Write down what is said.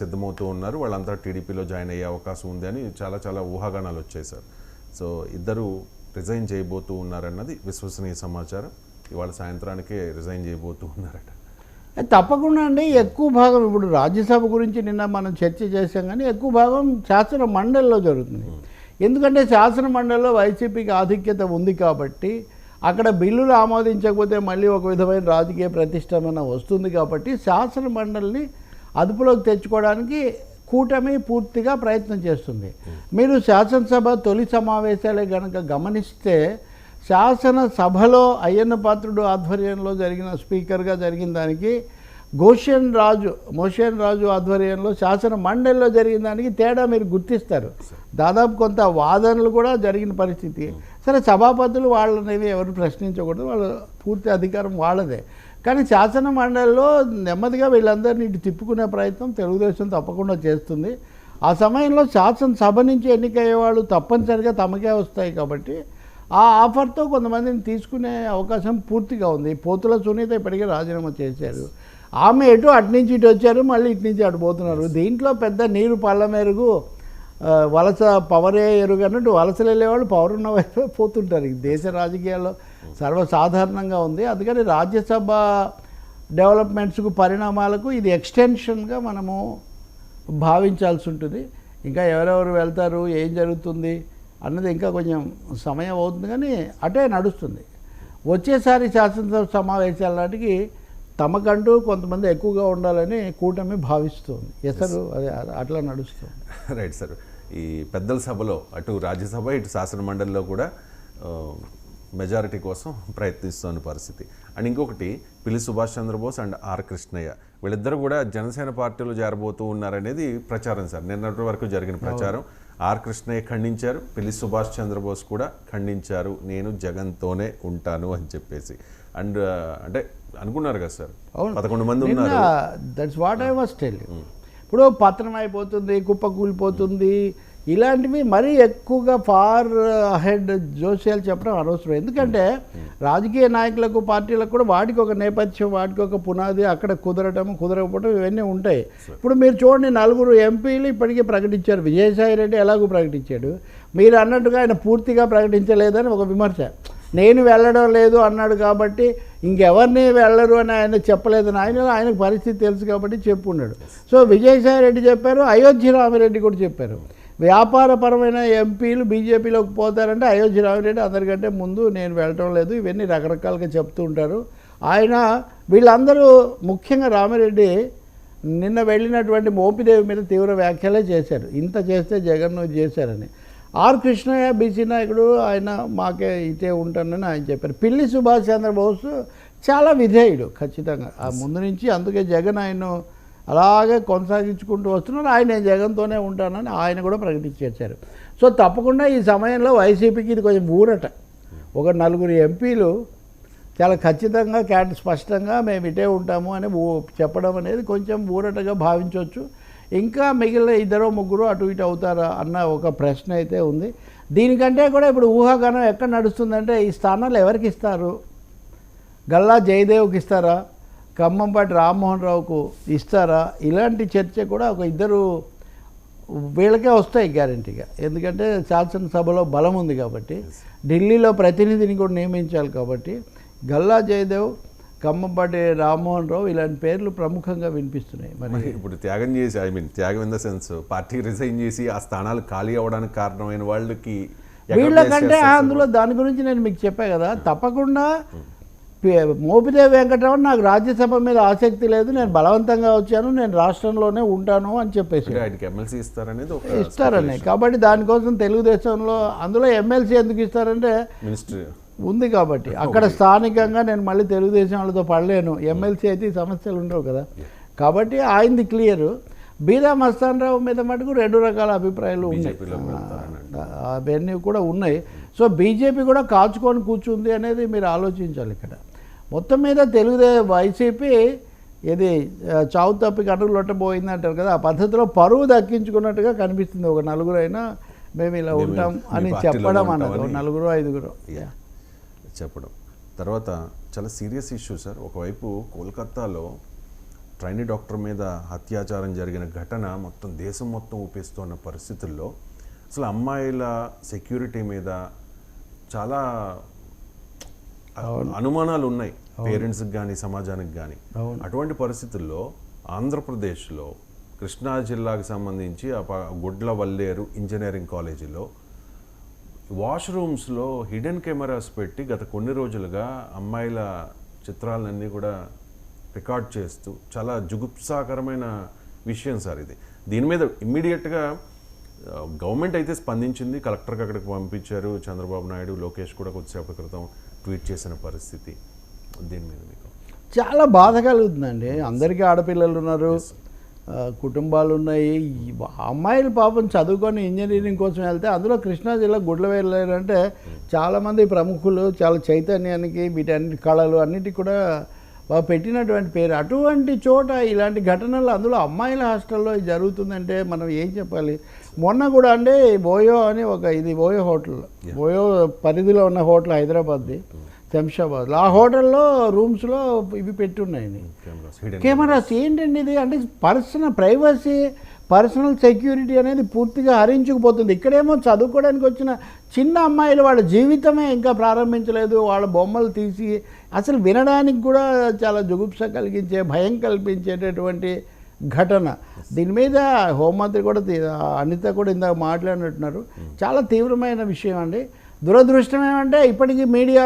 సిద్ధమవుతూ ఉన్నారు. వాళ్ళంతా టీడీపీలో జాయిన్ అయ్యే అవకాశం ఉంది అని చాలా చాలా ఊహాగానాలు వచ్చాయి సార్. సో ఇద్దరు రిజైన్ చేయబోతూ ఉన్నారన్నది విశ్వసనీయ సమాచారం. ఇవాళ సాయంత్రానికే రిజైన్ చేయబోతూ ఉన్నారట. తప్పకుండా అండి. ఎక్కువ భాగం ఇప్పుడు రాజ్యసభ గురించి నిన్న మనం చర్చ చేసాం కానీ ఎక్కువ భాగం శాసన మండలిలో జరుగుతుంది. ఎందుకంటే శాసన మండలిలో వైసీపీకి ఆధిక్యత ఉంది కాబట్టి అక్కడ బిల్లులు ఆమోదించకపోతే మళ్ళీ ఒక విధమైన రాజకీయ ప్రతిష్టమైన వస్తుంది కాబట్టి శాసన మండలిని అదుపులోకి తెచ్చుకోవడానికి కూటమి పూర్తిగా ప్రయత్నం చేస్తుంది. మీరు శాసనసభ తొలి సమావేశాలే కనుక గమనిస్తే శాసనసభలో అయ్యన్న పాత్రుడు ఆధ్వర్యంలో జరిగిన స్పీకర్గా జరిగిన దానికి గోషన్ రాజు మోషన్ రాజు ఆధ్వర్యంలో శాసన మండలిలో జరిగిన దానికి తేడా మీరు గుర్తిస్తారు. దాదాపు కొంత వాదనలు కూడా జరిగిన పరిస్థితి. సరే సభాపతులు వాళ్ళనేవి ఎవరు ప్రశ్నించకూడదు వాళ్ళ పూర్తి అధికారం వాళ్ళదే. కానీ శాసన మండలిలో నెమ్మదిగా వీళ్ళందరినీ ఇటు తిప్పుకునే ప్రయత్నం తెలుగుదేశం తప్పకుండా చేస్తుంది. ఆ సమయంలో శాసనసభ నుంచి ఎన్నికయ్యే వాళ్ళు తప్పనిసరిగా తమకే వస్తాయి కాబట్టి ఆ ఆఫర్తో కొంతమందిని తీసుకునే అవకాశం పూర్తిగా ఉంది. పోతుల సునీత ఇప్పటికే రాజీనామా చేశారు. ఆమె ఎటు అటు నుంచి ఇటు వచ్చారు మళ్ళీ ఇటు నుంచి అటు పోతున్నారు. దీంట్లో పెద్ద నీరు పళ్ళ మెరుగు వలస పవరే ఎరుగన్నట్టు వలస వలసలు వెళ్ళేవాళ్ళు పవర్ ఉన్న వైపు పోతుంటారు. దేశ రాజకీయాల్లో సర్వసాధారణంగా ఉంది. అందుకని రాజ్యసభ డెవలప్మెంట్స్కు పరిణామాలకు ఇది ఎక్స్టెన్షన్గా మనము భావించాల్సి ఉంటుంది. ఇంకా ఎవరెవరు వెళ్తారు ఏం జరుగుతుంది అన్నది ఇంకా కొంచెం సమయం అవుతుంది కానీ అటే నడుస్తుంది. వచ్చేసారి శాసనసభ సమావేశాల నాటికి తమకంటూ కొంతమంది ఎక్కువగా ఉండాలని కూటమి భావిస్తుంది. ఎసరు అదే అట్లా నడుస్తుంది. రైట్ సార్ ఈ పెద్దల సభలో అటు రాజ్యసభ ఇటు శాసన మండలిలో కూడా మెజారిటీ కోసం ప్రయత్నిస్తున్న పరిస్థితి. అండ్ ఇంకొకటి పిల్లి సుభాష్ చంద్రబోస్ అండ్ ఆర్ కృష్ణయ్య. వీళ్ళిద్దరు కూడా జనసేన పార్టీలో చేరబోతూ ఉన్నారనేది ప్రచారం సార్ నిన్నటి వరకు జరిగిన ప్రచారం. ఆర్ కృష్ణయ్య ఖండించారు పిల్లి సుభాష్ చంద్రబోస్ కూడా ఖండించారు నేను జగన్తోనే ఉంటాను అని చెప్పేసి. అండ్ అంటే అనుకున్నారు కదా సార్. పదకొండు మంది ఉన్నారు. That's what I was tell ఇప్పుడు పతనం అయిపోతుంది కుప్ప కూలిపోతుంది ఇలాంటివి మరీ ఎక్కువగా ఫార్ హెడ్ జోస్యాలు చెప్పడం అనవసరం. ఎందుకంటే రాజకీయ నాయకులకు పార్టీలకు కూడా వాటికి ఒక నేపథ్యం వాటికి ఒక పునాది అక్కడ కుదరటం కుదరకపోవడం ఇవన్నీ ఉంటాయి. ఇప్పుడు మీరు చూడండి నలుగురు ఎంపీలు ఇప్పటికే ప్రకటించారు. విజయసాయి రెడ్డి ఎలాగో ప్రకటించాడు. మీరు అన్నట్టుగా ఆయన పూర్తిగా ప్రకటించలేదని ఒక విమర్శ. నేను వెళ్ళడం లేదు అన్నాడు కాబట్టి ఇంకెవరిని వెళ్ళరు అని ఆయన చెప్పలేదని ఆయన ఆయనకు పరిస్థితి తెలుసు కాబట్టి చెప్పున్నాడు. సో విజయసాయి రెడ్డి చెప్పారు అయోధ్య రామిరెడ్డి కూడా చెప్పారు. వ్యాపారపరమైన ఎంపీలు బీజేపీలోకి పోతారంటే అయోధ్య రామిరెడ్డి అందరికంటే ముందు నేను వెళ్ళటం లేదు. ఇవన్నీ రకరకాలుగా చెప్తూ ఉంటారు. ఆయన వీళ్ళందరూ ముఖ్యంగా రామిరెడ్డి నిన్న వెళ్ళినటువంటి మోపిదేవి మీద తీవ్ర వ్యాఖ్యలే చేశారు. ఇంత చేస్తే జగన్ చేశారని. ఆర్ కృష్ణయ్య బీసీ నాయకుడు ఆయన మాకే ఇటే ఉంటానని ఆయన చెప్పారు. పిల్లి సుభాష్ చంద్రబోస్ చాలా విధేయుడు ఖచ్చితంగా. ఆ ముందు నుంచి అందుకే జగన్ ఆయన అలాగే కొనసాగించుకుంటూ వస్తున్నారు. ఆయన నేను జగన్తోనే ఉంటానని ఆయన కూడా ప్రకటించేశారు సో తప్పకుండా ఈ సమయంలో వైసీపీకి ఇది కొంచెం ఊరట. ఒక నలుగురు ఎంపీలు చాలా ఖచ్చితంగా క్యాట్ స్పష్టంగా మేము ఇటే ఉంటాము అని చెప్పడం అనేది కొంచెం ఊరటగా భావించవచ్చు. ఇంకా మిగిలిన ఇద్దరు ముగ్గురు అటు ఇటు అవుతారా అన్న ఒక ప్రశ్న అయితే ఉంది. దీనికంటే కూడా ఇప్పుడు ఊహాగానం ఎక్కడ నడుస్తుందంటే ఈ స్థానాలు ఎవరికి ఇస్తారు? గల్లా జయదేవ్కి ఇస్తారా? ఖమ్మంపాటి రామ్మోహన్ రావుకు ఇస్తారా? ఇలాంటి చర్చ కూడా ఒక ఇద్దరు వీళ్ళకే వస్తాయి గ్యారంటీగా. ఎందుకంటే శాసనసభలో బలం ఉంది కాబట్టి ఢిల్లీలో ప్రతినిధిని కూడా నియమించాలి కాబట్టి గల్లా జయదేవ్ ఖమ్మంపాటి రామ్మోహన్ రావు ఇలాంటి పేర్లు ప్రముఖంగా వినిపిస్తున్నాయి. మరి ఇప్పుడు త్యాగం చేసి ఐ మీన్ త్యాగం in the sense party resign చేసి ఆ స్థానాలు ఖాళీ అవ్వడానికి కారణమైన వాళ్ళకి వీళ్ళకంటే? అందులో దాని గురించి నేను మీకు చెప్పా కదా తప్పకుండా మోపిదేవి వెంకటరావు నాకు రాజ్యసభ మీద ఆసక్తి లేదు. నేను బలవంతంగా వచ్చాను. నేను రాష్ట్రంలోనే ఉంటాను అని చెప్పేసి. ఆయనకి ఎమ్మెల్సీ ఇస్తారనేది ఇస్తారని. కాబట్టి దానికోసం తెలుగుదేశంలో అందులో ఎమ్మెల్సీ ఎందుకు ఇస్తారంటే మినిస్టర్ ఉంది కాబట్టి. అక్కడ స్థానికంగా నేను మళ్ళీ తెలుగుదేశం వాళ్ళతో పడలేను. ఎమ్మెల్సీ అయితే ఈ సమస్యలు ఉండవు కదా. కాబట్టి ఆయనది క్లియర్ బీదా మస్తాన్ రావు మీద మటుకు రెండు రకాల అభిప్రాయాలు ఉన్నాయి. అవన్నీ కూడా ఉన్నాయి. సో బీజేపీ కూడా కాచుకొని కూర్చుంది అనేది మీరు ఆలోచించాలి ఇక్కడ. మొత్తం మీద తెలుగుదే వైసీపీ ఇది చావు తప్పి కడుగు లొట్టబోయింది అంటారు కదా ఆ పద్ధతిలో పరువు దక్కించుకున్నట్టుగా కనిపిస్తుంది ఒక నలుగురు అయినా మేము ఇలా ఉంటాం అని చెప్పడం అన్నది. నలుగురు ఐదుగురు. చెప్పడం తర్వాత చాలా సీరియస్ ఇష్యూ సార్ ఒకవైపు కోల్కత్తాలో ట్రైనీ డాక్టర్ మీద అత్యాచారం జరిగిన ఘటన మొత్తం దేశం మొత్తం ఊపిస్తున్న పరిస్థితుల్లో అసలు అమ్మాయిల సెక్యూరిటీ మీద చాలా అనుమానాలు ఉన్నాయి పేరెంట్స్కి కానీ సమాజానికి కానీ. అటువంటి పరిస్థితుల్లో ఆంధ్రప్రదేశ్లో కృష్ణా జిల్లాకు సంబంధించి గుడ్ల వల్లేరు ఇంజనీరింగ్ కాలేజీలో వాష్రూమ్స్లో హిడెన్ కెమెరాస్ పెట్టి గత కొన్ని రోజులుగా అమ్మాయిల చిత్రాలన్నీ కూడా రికార్డ్ చేస్తూ చాలా జుగుప్సాకరమైన విషయం సార్ ఇది. దీని మీద ఇమ్మీడియట్గా గవర్నమెంట్ అయితే స్పందించింది కలెక్టర్కి అక్కడికి పంపించారు చంద్రబాబు నాయుడు లోకేష్ కూడా కొద్దిసేపటి క్రితం ట్వీట్ చేసిన పరిస్థితి. దీని మీద మీకు చాలా బాధ కలుగుతుందండి. అందరికీ ఆడపిల్లలు ఉన్నారు కుటుంబాలు ఉన్నాయి. అమ్మాయిలు పాపం చదువుకొని ఇంజనీరింగ్ కోసం వెళ్తే అందులో కృష్ణా జిల్లా గుడ్ల వెళ్ళారంటే చాలామంది ప్రముఖులు చాలా చైతన్యానికి వీటన్నిటి కళలు అన్నిటికీ కూడా పెట్టినటువంటి పేరు. అటువంటి చోట ఇలాంటి ఘటనలు అందులో అమ్మాయిల హాస్టల్లో ఇది జరుగుతుందంటే మనం ఏం చెప్పాలి? మొన్న కూడా అంటే బోయో అని ఒక ఇది బోయో హోటల్. బోయో పరిధిలో ఉన్న హోటల్ హైదరాబాద్ది శంషాబాద్. ఆ హోటల్లో రూమ్స్లో ఇవి పెట్టున్నాయండి హిడెన్ కెమెరాస్ ఏంటండి ఇది? అంటే పర్సనల్ ప్రైవసీ పర్సనల్ సెక్యూరిటీ అనేది పూర్తిగా హరించుకుపోతుంది. ఇక్కడేమో చదువుకోవడానికి వచ్చిన చిన్న అమ్మాయిలు వాళ్ళ జీవితమే ఇంకా ప్రారంభించలేదు. వాళ్ళ బొమ్మలు తీసి అసలు వినడానికి కూడా చాలా జుగుప్స కలిగించే భయం కల్పించేటటువంటి ఘటన. దీని మీద హోంమంత్రి కూడా అనిత కూడా ఇందాక మాట్లాడినట్టున్నారు. చాలా తీవ్రమైన విషయం అండి. దురదృష్టం ఏమంటే ఇప్పటికీ మీడియా